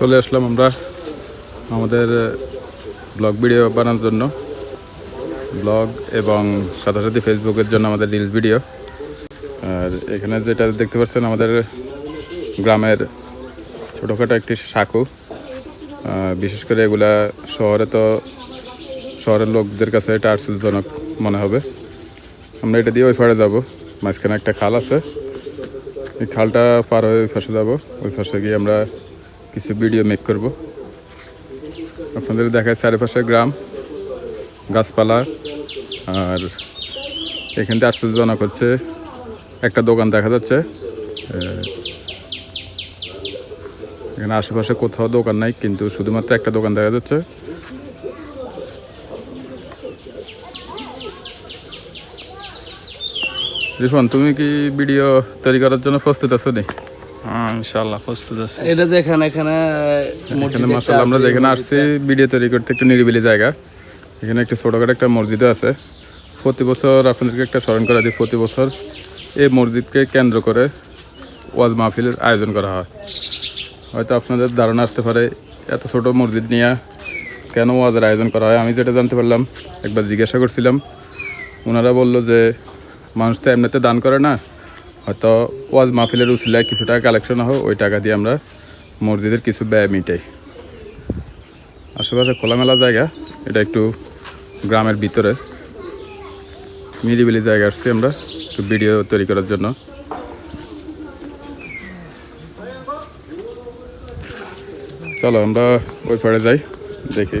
চলে আসলাম আমরা আমাদের ব্লগ ভিডিও বানানোর জন্য। ব্লগ এবং সাথে সাথে ফেসবুকের জন্য আমাদের রিলস ভিডিও আর এখানে যেটা দেখতে পাচ্ছেন আমাদের গ্রামের ছোটোখাটো একটি সাঁকু। বিশেষ করে এগুলা শহরে তো শহরের লোকদের কাছে এটা আশ্চর্যজনক মনে হবে। আমরা এটা দিয়ে ওই পাড়ে যাব। মাঝখানে একটা খাল আছে। এই খালটা পার হয়ে ওই পাশে যাব। ওই পাশে গিয়ে আমরা কিছু ভিডিও মেক করব। আপনাদের দেখায় চারিপাশে গ্রাম, গাছপালা, আর এখান থেকে আশ্চর্যজনক হচ্ছে, একটা দোকান দেখা যাচ্ছে। এখানে আশেপাশে কোথাও দোকান নাই, কিন্তু শুধুমাত্র একটা দোকান দেখা যাচ্ছে। রিফন তুমি কি ভিডিও তৈরি করার জন্য প্রস্তুত আছো নি হ্যাঁ ইনশাল্লাহ প্রস্তুত আছে এটা দেখেন এখানে এখানে আমরা যেখানে আসছি ভিডিও তৈরি করতে একটু নিরিবিলি জায়গা। এখানে একটু ছোটোখাটো একটা মসজিদও আছে। প্রতি বছর আপনাদেরকে একটা স্মরণ করা দিই প্রতি বছর এই মসজিদকে কেন্দ্র করে ওয়াজ মাহফিলের আয়োজন করা হয়। হয়তো আপনাদের ধারণা আসতে পারে এত ছোট মসজিদ নিয়ে কেন ওয়াজের আয়োজন করা হয়? আমি যেটা জানতে পারলাম একবার জিজ্ঞাসা করছিলাম। ওনারা বলল যে মানুষ তো এমনিতে দান করে না হয়তো ওয়াজ মাহফিলের উচিলায় কিছু টাকা কালেকশন হয়, ওই টাকা দিয়ে আমরা মসজিদের কিছু ব্যয় মিটাই। আশেপাশে খোলামেলা জায়গা, এটা একটু গ্রামের ভিতরে। নিরিবিলি জায়গা আসছি আমরা, একটু ভিডিও তৈরি করার জন্য। চলো আমরা ওই পাড়ে যাই, দেখি।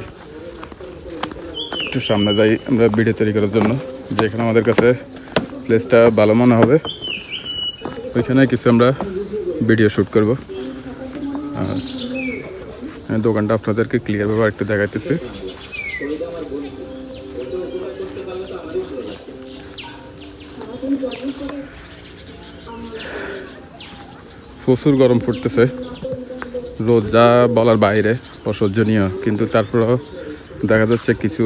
একটু সামনে যাই আমরা ভিডিও তৈরি করার জন্য, যেখানে আমাদের কাছে প্লেসটা ভালো মনে হবে। ওইখানে কিছু আমরা ভিডিও শ্যুট করব। আর দোকানটা আপনাদেরকে ক্লিয়ারভাবে একটু দেখাইতেছি। প্রচুর গরম পড়তেছে। রোদ যা বলার বাইরে, অসহ্যনীয়। কিন্তু তারপরেও দেখা যাচ্ছে কিছু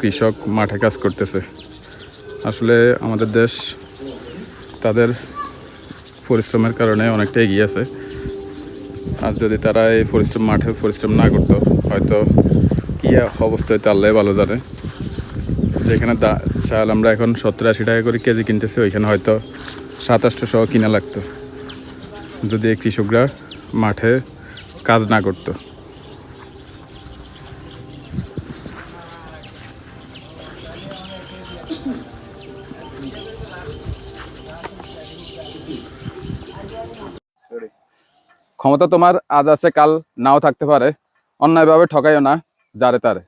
কৃষক মাঠে কাজ করতেছে। আসলে আমাদের দেশ তাদের পরিশ্রমের কারণে অনেকটা এগিয়ে আছে। আর যদি তারা এই পরিশ্রম মাঠে পরিশ্রম না করতো, হয়তো কী অবস্থায় তাহলে ভালো জানে যেখানে দা চাল আমরা এখন সত্তর আশি টাকা করে কেজি কিনতেছি, ওইখানে হয়তো সাতাশটা সহ কিনা লাগতো। যদি কৃষকরা মাঠে কাজ না করতো। ক্ষমতা তোমার আজ আছে কাল নাও থাকতে পারে। অন্যায়ভাবে ঠকাইও না যারে তারে।